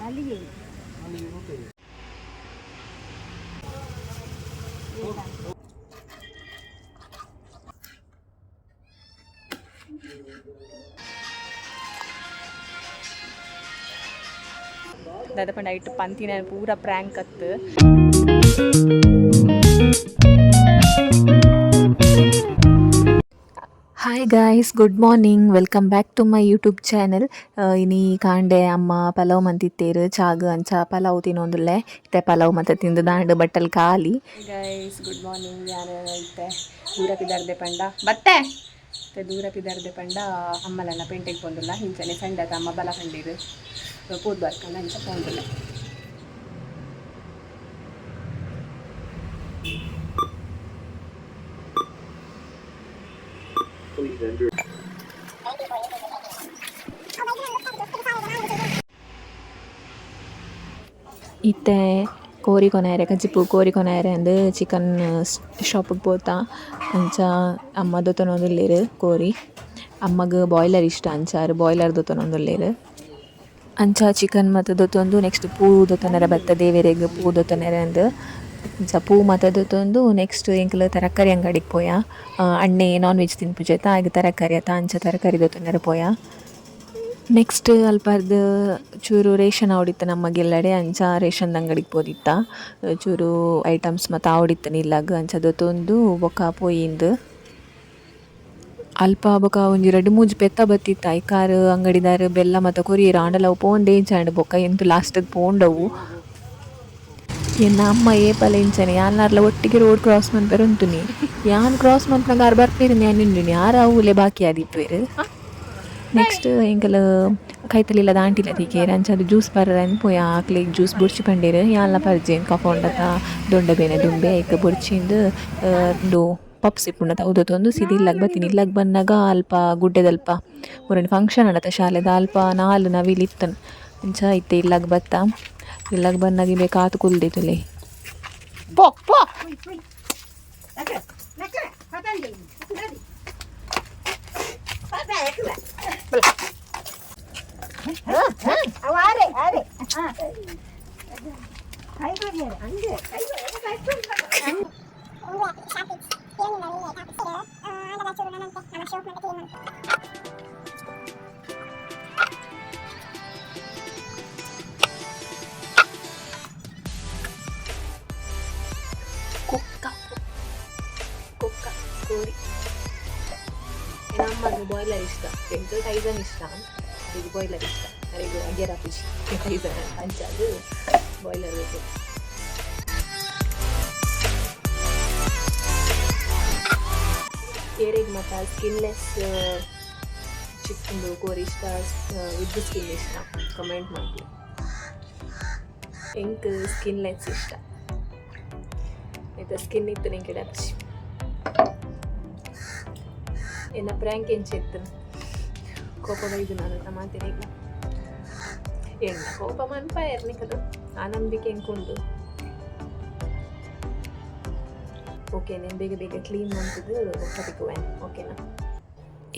ಮಲ್ಲಿಗೆ ದಾದ ಪಂಡ ಇಟ್ಟು ಪಂತಿನ ಪೂರ ಪ್ರ್ಯಾಂಕ್ ಅತ್ತು hi guys good morning welcome back to my YouTube channel ಇನಿ ಕಾಂಡೆ ಅಮ್ಮ ಪಲಾವ್ ಮಂತಿತ್ತೇರು ಚಾಗು ಅಂಚ ಪಲಾವ್ ತಿನ್ನೊಂದುಲ್ಲೆ ಇತ್ತೆ ಪಲಾವ್ ಮತ್ತೆ ತಿಂದು ದಾಂಡು ಬಟ್ಟಲ್ ಖಾಲಿ ಗೈಸ್ ಗುಡ್ ಮಾರ್ನಿಂಗ್ ಯಾರು ಇತ್ತೆ ದೂರ ಪಿದಾರ್ದೆ ಪಂಡ ಬತ್ತೆ ಮತ್ತೆ ದೂರ ಪಿದಾರ್ದೆ ಪಂಡ ಅಮ್ಮಲನ್ನ ಪೇಂಟೆಗೆ ಬಂದಿಲ್ಲ ಹಿಂಚನೆ ಸಂಡದ ಅಮ್ಮ ಬಲ ಕಂಡಿರು ಪೂದ್ ಬರ್ಕಂಡ ಅಂಚ ಇತ್ತೆ ಕೋರಿ ಕೊನೆಯರೆ ಕಜ್ಜಿಪು ಕೋರಿ ಕೊನೆಯರೆ ಅಂದು ಚಿಕನ್ ಶಾಪಿಗೆ ಪೋತಾ. ಅಂಚ ಅಮ್ಮ ದೊತ್ತನೊಂದುಲ್ಲೇರು ಕೋರಿ. ಅಮ್ಮಗ ಬಾಯ್ಲರ್ ಇಷ್ಟ ಅಂಚಾರು ಬಾಯ್ಲರ್ ದೊತ್ತನೊಂದುಲ್ಲೇರು ಅಂಚ ಚಿಕನ್ ಮತ್ತು ದೊತ್ತೊಂದು ನೆಕ್ಸ್ಟ್ ಪೂ ದೊತ್ತನರ ಬತ್ತ ದೇವೆರೆಗ್ ಪೂ ದೊತ್ತನರ ಅಂಚ ಪೂ ಮತ್ತು ದೊತ್ತೊಂದು ನೆಕ್ಸ್ಟ್ ಎಂಕ್ಲು ತರಕಾರಿ ಅಂಗಡಿಗೆ ಪೋಯ. ಅಣ್ಣೆ ನಾನ್ ವೆಜ್ ತಿನ್ಪುಜೈತ ಆಗ ತರಕಾರಿ ಆತ ಅಂಚ ತರಕಾರಿ ದೊತ್ತನರ ಪೋಯ. ನೆಕ್ಸ್ಟ್ ಅಲ್ಪರ್ದು ಚೂರು ರೇಷನ್ ಆವಡಿತ್ತು ನಮಗೆಲ್ಲಡೆ ಅಂಚ ರೇಷನ್ ಅಂಗಡಿಗೆ ಪೋದಿತ್ತ. ಚೂರು ಐಟಮ್ಸ್ ಮತ್ತು ಆವಡಿತ್ತು ನಿಲ್ಲಾಗ ಅಂಚದೊತ್ತೊಂದು ಬೊಕ ಪೋಯಿಂದು. ಅಲ್ಪ ಬೊಕ ಒಂಜಿ ರಡ್ಡ್ ಮೂಜ್ ಪೆತ್ತ ಬತ್ತಿತ್ತ ಐಕಾರ್ ಅಂಗಡಿದಾರ ಬೆಲ್ಲ ಮತ್ತು ಕೊರಿಯರ್ ಆಂಡಲ ಅವು ಪೋಂಡೆ ಇಂಚಾಂಡ್ ಬೊಕ ಎಂತು ಲಾಸ್ಟಿಗೆ ಪೋಂಡವು. ಎನ್ನ ಅಮ್ಮ ಏಪಲ ಇಂಚನೆ. ಯಾನ್ಲಾರ್ಲ ಒಟ್ಟಿಗೆ ರೋಡ್ ಕ್ರಾಸ್ ಮನ್ಪೆರ್ ಉಂತುನಿ ಯಾನ್ ಕ್ರಾಸ್ ಮನ್ಪನಾಗ ಆರ್ ಬರ್ಪೇರು ಯಾನ್ ನಿಂಡುನಿ ಆರ ಅವುಲೆ ಬಾಕಿ ಆದಿಪ್ಪೇರು ನೆಕ್ಸ್ಟ್ ಎಂಕಲ್ ಕೈತಲಿಲ್ಲ ದಾಂಟಿಲ ತಿಕೇರ್ ಅಂಚದು ಜ್ಯೂಸ್ ಬರ್ರನ್ ಪೋಯ ಆಕ್ಲಿಗೆ ಜ್ಯೂಸ್ ಬುರ್ಚಿ ಪಂಡೇರು. ಯಾನ್ಲ ಪರ್ಜೇನ್ ಕಫೋಂಡತ ದೊಂಡ ಬೇನೆ ದುಂಬೆ ಐಕ ಬುರ್ಚಿಂದು ಒಂದು ಪಪ್ಸ್ ಇಪ್ಪುಂಡತ. ಉದತೊಂದು ಸಿದಿ ಇಲ್ಲಾಗ ಬತ್ತೀನಿ ಇಲ್ಲಾಗ ಬಂದಾಗ ಅಲ್ಪ ಗುಡ್ಡೆದಲ್ಪ. ಮೂರನೇ ಫಂಕ್ಷನ್ ಅಡತ ಶಾಲೆದ ಅಲ್ಪ ನಾಲ್ ನವಿಲಿತ್ತನ್ ಅಂಚ ಇತ್ತೆ ಇಲ್ಲಾಗ ಬತ್ತ. ಇಲ್ಲಾಗ ಬಂದಾಗ ಇಲ್ಲೇ ಕಾತು ಕುಲ್ದಿತ್ತಲೆ ಪೋ ಪೋ ಅವ ಆರೆ ಆರೆ ಹಾ ಕೈ ಬಡಿಯಾರೆ ಹಂಗೆ ಕೈ ಕುಕ್ಕ ಕುಕ್ಕ ಕೋರಿ ನಮ್ಮದು ಬಾಯ್ಲರ್ ಇಷ್ಟ ಎಂಟು ಟೈಸನ್ ಇಷ್ಟ ಇದು ಬಾಯ್ಲರ್ ಇಷ್ಟ ಇದು ಅಗ್ಯರ ಫಿಶ್ ಟೈಸನ್ ಅಂಚದು ಬಾಯ್ಲರ್ ಬೇಕು ಏರಿಗೆ ಮತ್ತು ಸ್ಕಿನ್ಲೆಸ್ ಚಿಕ್ಕಂದು ಕೋರಿ ಇಷ್ಟ ವಿದ್ ಸ್ಕಿನ್ ಇಷ್ಟ ಕಮೆಂಟ್ ಮಾಡಿ ಎಂಕ್ ಸ್ಕಿನ್ಲೆಸ್ ಇಷ್ಟ ಇದು ಸ್ಕಿನ್ ಇತ್ತು ನಿಂಗೆ ಡಚ್ ಏನ ಪ್ರ್ಯಾಂಕ್ ಎಂಚಿತ್ತು ಕೋಪ ಬೈದು ನಾನು ಮಾತಿನ ಈಗ ಕೋಪ ಮನ್ಪ ಕದು ಆ ನಂಬಿಕೆ ಎಂಕುಂಡು ಓಕೆ నేను ಬೇಗ ಬೇಗ ಕ್ಲೀನ್ ಮಾಡ್ತಿದ್ದು ಕತಿಕುವೇನ್ ಓಕೆನಾ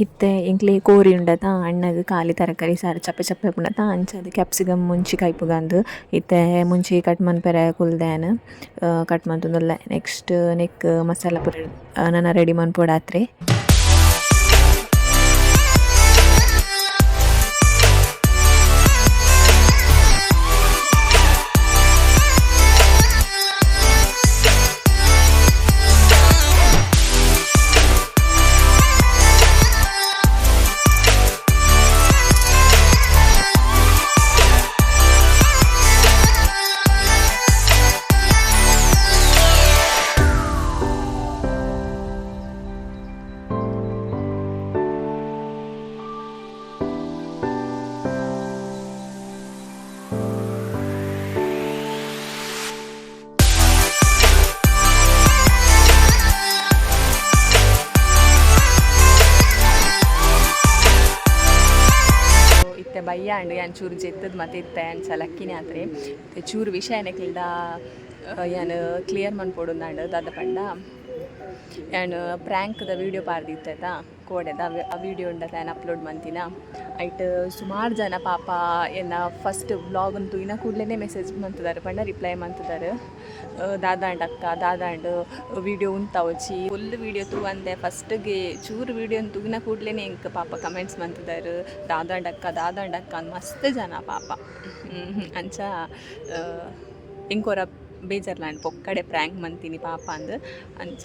ಇತ್ತೆ ಎಂಕ್ಲೆ ಕೋರಿ ಉಂಡತ, ಅಣ್ಣಗ್ ಖಾಲಿ ತರಕಾರಿ ಸಾರು ಚಪ್ಪೆ ಚಪ್ಪೆ ಪುಂಡತ ಅಂಚಾದ್ ಕ್ಯಾಪ್ಸಿಕಮ್ ಮುಂಚಿ ಕೈಪುಗಂದು ಇತ್ತೆ, ಮುಂಚಿ ಕಟ್ ಮನ್ಪೆರೆ ಕುಲ್ದೇನ ಕಟ್ ಮಂತುಂದುಲ್ಲ ನೆಕ್ಸ್ಟ್ ನೆಕ್ ಮಸಾಲ ಪುರ ನನ್ನ ರೆಡಿ ಮನ್ಪೊಡಾತ್ರೆ ಇತ್ತೆ ಬಯ್ಯ ಅಂಡ್ ಯಾನ್ ಚೂರು ಜೆತ್ತದ ಮತ್ತೆ ಇತ್ತೆ ಅಂಚ ಲಕ್ಕಿನೇ ಆತ್ರೆ. ಚೂರು ವಿಷಯನೇ ಕ್ಲಿದ ಯಾನ್ ಕ್ಲಿಯರ್ ಮನ್ಪೊಡು ದಾದ ಪಂಡ. ಆ್ಯಂಡ್ ಪ್ರ್ಯಾಂಕ್ದ ವೀಡಿಯೋ ಪಾರ್ದಿತ್ತಾಯ್ತಾ ಕೋಡೆದ. ಆ ವಿಡಿಯೋ ಉಂಡ ನಾನು ಅಪ್ಲೋಡ್ ಮಂತಿನ ಐಟ್ ಸುಮಾರು ಜನ ಪಾಪ ಎಲ್ಲ ಫಸ್ಟ್ ಬ್ಲಾಗ್ ಅಂತೂ ಇನ್ನೂ ಕೂಡಲೇ ಮೆಸೇಜ್ ಮಾಡ್ತಿದ್ದಾರೆ ಪಂಡ ರಿಪ್ಲೈ ಮಾಡ್ತಿದ್ದಾರೆ ದಾದಾಂಡ್ ಅಕ್ಕ ದಾದಾಂಡ್ ವಿಡಿಯೋ ಉಂತ ಫುಲ್ ವಿಡಿಯೋ ತೂ ಅಂದೆ ಫಸ್ಟ್ಗೆ ಚೂರು ವಿಡಿಯೋ ಅಂತೂ ಇನ್ನೂ ಕೂಡಲೇ ಇಂಕ ಪಾಪ ಕಮೆಂಟ್ಸ್ ಮಾಡ್ತಿದ್ದಾರೆ ದಾದಾಂಡ್ ಅಕ್ಕ ದಾದಾಂಡ್ ಅಕ್ಕ ಅಂದ್ ಮಸ್ತ್ ಜನ ಪಾಪ. ಅಂಚ ಇಂಕೋರ ಬೇಜಾರ್ಲಾಂಡ್ ಪೊಕ್ಕಡೆ ಪ್ರ್ಯಾಂಕ್ ಮಂತೀನಿ ಪಾಪ ಅಂದ್ ಅಂಚ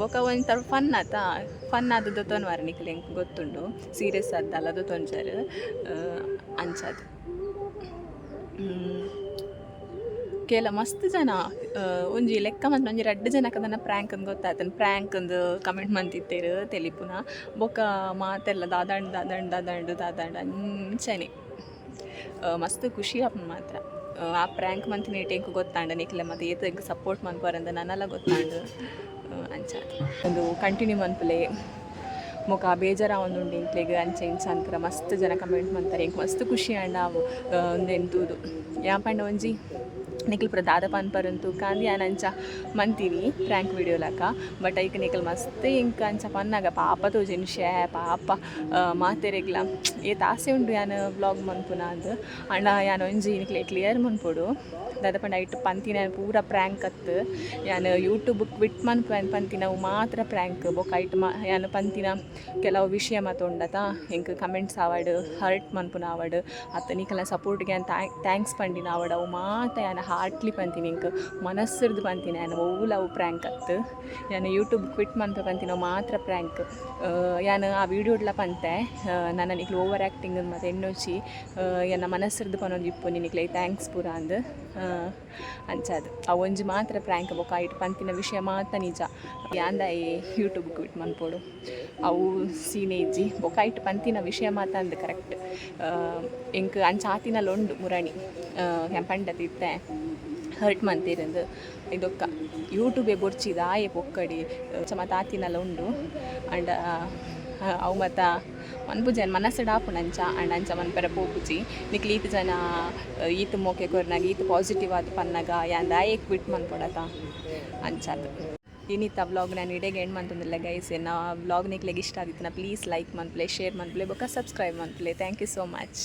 ಬೊಕ ಒಂಥರ ಫನ್ ಆತ. ಫನ್ ಆದದ್ದು ತೊನ್ ಹೆಂಗೆ ಗೊತ್ತುಂಡು? ಸೀರಿಯಸ್ ಆದ್ದಲ್ಲ ಅದು ತೊಂಜಾರು. ಅಂಚದು ಕೆಲ ಮಸ್ತ್ ಜನ. ಒಂಜಿ ಲೆಕ್ಕ ಮಂತ್ ಒಂಜಿ ರಡ್ಡ್ ಜನಕ್ಕೆ ಅದನ್ನು ಪ್ರ್ಯಾಂಕ್ ಅಂತ ಗೊತ್ತಾಯ್ತನ್ ಪ್ರ್ಯಾಂಕ್ ಅಂದು ಕಮೆಂಟ್ ಮಂತಿತ್ತೇರು ತೆಲಿಪುನ ಬೊಕ ಮಾತೆಲ್ಲ ದಾದಾಂಡ್ ದಾದಾಂಡ್ ದಾದಾಂಡ್ ದಾದಾಂಡ್ ಅಂಚನೆ. ಮಸ್ತ್ ಖುಷಿ ಆಪನ್ ಮಾತ್ರ. ಆ, ಪ್ರ್ಯಾಂಕ್ ಮಂತ್ ಮೀಟಿಂಗ್ ಗೊತ್ತಾಂಡ ನಿಕ್ಲೆ ಮತ್ತು ಏತ ಸಪೋರ್ಟ್ ಮನ್ಪರಂದ ನನ್ನೆಲ್ಲ ಗೊತ್ತಾಂಡು. ಅಂಚ ಒಂದು ಕಂಟಿನ್ಯೂ ಮನ್ಪುಲೆ ಮುಖ ಬೇಜಾರ ಒಂದುಂಡು ಇಂಕ್ಲೆಗ್ ಅಂಚೆ ಇಂಚ ಮಸ್ತ್ ಜನ ಕಮೆಂಟ್ ಮಾಡ್ತಾರೆ. ಇಂಕ್ ಮಸ್ತ್ ಖುಷಿ ಆಂಡ ಒಂದು ಎಂತೂದು ಯಾಪಂಡ ಒಂಜಿ? ನಿಖಿಲ್ ಪುರ ದಾದ ಪನ್ಪರಂತು ಕಾಂದಿ ಆನಂಚ ಮಂತೀನಿ ಪ್ರ್ಯಾಂಕ್ ವಿಡಿಯೋ ಲಕ. ಬಟ್ ಐಕ್ ನಿಖಿಲ್ ಮಸ್ತ್ ಇಂಕ ಅಂಚ ಪನ್ನಾಗ ಪಾಪ ತೋಜಿನ್ ಶೇ, ಪಾಪ ಮಾತೆರೆಗ್ಲ. ಏ ತಾಸೆ ಉಂಡು ಯಾನ್ ವ್ಲಾಗ್ ಮನ್ಪುನ ಅಂದ್. ಅಣ್ಣ ಯಾನ್ ಒಂಜಿ ನಿಕ್ಲೆ ಕ್ಲಿಯರ್ ಮನ್ಪೊಡು ದಾದ ಐಟ್ ಪಂತಿನ ಪೂರ ಪ್ರ್ಯಾಂಕ್ ಅತ್ ಯಾನ್ ಯೂಟ್ಯೂಬ್ ಕ್ವಿಟ್ ಮನ್ಪು ಪಂತಿನ ಮಾತ್ರ ಪ್ರ್ಯಾಂಕ್ ಬೊಕ ಐಟ್ ಮಾ ಯಾನ್ ಪಂತಿನ ಕೆಲವು ವಿಷಯ ಮಾತೊಂಡತ. ಎಂಕ್ ಕಮೆಂಟ್ಸ್ ಆವಾಡ್ ಹರ್ಟ್ ಮನ್ಪುನ ಆವಡ್ ಅತ್ತ ನೀಕೆಲ್ಲ ಸಪೋರ್ಟ್ಗೆ ಅಂತ ಥ್ಯಾಂಕ್ಸ್ ಪಂಡಿನ ಆವಡ್, ಅವು ಮಾತ ಯಾನ ಹಾರ್ಟ್ಲಿ ಪಂತಿನ ಎಂಕ್ ಮನಸ್ಸಿರ್ದು ಪಂತಿನ ಯಾನ ಒವ್ಲ ಅವು ಪ್ರ್ಯಾಂಕ್ ಅತ್ ಯಾನ ಯೂಟ್ಯೂಬ್ ಕ್ವಿಟ್ ಮನ್ಪ ಪಂತಿನ ಮಾತ್ರ ಪ್ರ್ಯಾಂಕ್ ಯಾನ ಆ ವಿಡಿಯೋಡ್ಲ ಪಂತೆ ನನ್ನ ನಿಕ್ಲು ಓವರ್ ಆ್ಯಕ್ಟಿಂಗ್ ಮತ್ತು ಎಣ್ಣೊಚ್ಚಿ ಎನ್ನ ಮನಸ್ಸಿರ್ದು ಪನೊಂದು ಇಪ್ಪು ನಿನಿಕ್ಲೆ ಥ್ಯಾಂಕ್ಸ್ ಪೂರ ಅಂದ್. ಅಂಚದು ಆ ಒಂಜಿ ಮಾತ್ರ ಪ್ರ್ಯಾಂಕ್ ಬೊಕ ಇಟ್ಟು ಪಂತಿನ ವಿಷಯ ಮಾತ್ರ ನಿಜ. ಯಾಂದಾಯಿ ಯೂಟ್ಯೂಬ್ ಕ್ವಿಟ್ ಮನ್ಪೋಡು ಅವು ಸೀನೆ ಇಜ್ಜಿ ಬೊಕ ಇಟ್ಟು ಪಂತಿನ ವಿಷಯ ಮಾತ್ರ ಅಂದ್ ಕರೆಕ್ಟ್ ಎಂಕ್ ಅಂಚ ಆತಿನಲ್ಲಿ ಉಂಡು ಮುರಣಿ. ಹೆಂ ಪಂಡದಿತ್ತೆ ಹರ್ಟ್ ಮಂತಿರಂದು ಇದೊಕ್ಕ. ಯೂಟ್ಯೂಬೇ ಬೊರ್ಚಿದ, ಆಯೆ ಪೊಕ್ಕಡಿ. ಚಮ ತಾತಿನಲ್ಲ ಉಂಡು. ಅಂಡ್ ಅವು ಮತ್ತ ಮನ್ಪುಜನ್ ಮನಸ್ಸು ಡಾಪುಂಡು ಅಂಚ ಅಂಡ್ ಅಂಚ ಮನ್ಪೆರ ಪೋಪುಜಿ ನಿಕ್ಲಿ ಈತ ಜನ ಈತ ಮೋಕೆ ಕೊರ್ನಾಗ ಈತ ಪಾಸಿಟಿವ್ ಆದ್ ಪನ್ನಗ ಯಾಂದ ಮನ್ ಕ್ವಿಟ್ ಮನ್ಪೊಡತ ಅಂಚದು ಇನ್ನಿತ್ತ ವ್ಲಾಗ್ ನಾನು ಇಡೇಗೆ ಎಂಡ್ ಮಂತಂದಿಲ್ಲ ಗೈಸ್ ನಾ ವ್ಲಾಗ್ ನಿಕ್ಲೆಗೆ ಇಷ್ಟ ಆಗಿತ್ತು ನಾ ಪ್ಲೀಸ್ ಲೈಕ್ ಮನ್ಪ್ಲೆ ಶೇರ್ ಮನ್ಪ್ಲೆ ಬೊಕ್ಕ ಸಬ್ಸ್ಕ್ರೈಬ್ ಮನ್ಪ್ಲೆ ಥ್ಯಾಂಕ್ ಯು ಸೋ ಮಚ್